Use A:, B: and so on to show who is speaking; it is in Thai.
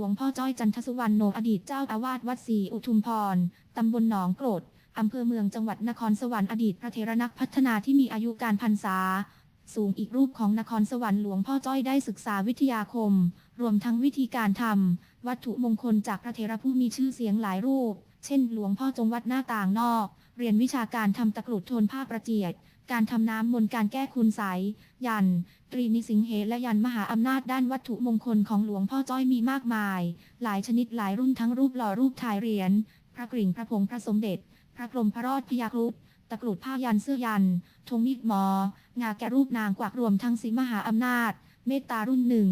A: ลวงพ่อจ้อยจันทสุวรรณโนอดีตเจ้าอาวาสวัดศรีอุทุมพร ตำบลหนองโกรดอำเภอเมืองจังหวัดนครสวรรค์อดีตพระเทรนักพัฒนาที่มีอายุการพรรษา สูงอีกรูปของนครสวรรค์หลวงพ่อจ้อยได้ศึกษาวิทยาคม รวมทั้งวิธีการทำวัตถุมงคลจากพระเทระผู้มีชื่อเสียงหลายรูป เช่น หลวงพ่อจงวัดหน้าต่างนอก เรียนวิชาการทำตะกรุดโทนผ้าประเจียด การทำน้ำมนต์การแก้คุณไสยยัน ตรีนิสิงเหและยันมหาอำนาจด้านวัตถุมงคลของหลวงพ่อจ้อยมีมากมาย หลายชนิดหลายรุ่นทั้งรูปหล่อรูปถ่ายเหรียญ พระกริ่งพระผงพระสมเด็จ พระกรมพระรอดพยากรุปตะกรุดผ้ายันเสื้อยันธงมีดหมอ งาแกะรูปนางกวักรวมทั้งสีมหาอำนาจ เมตตารุ่นหนึ่ง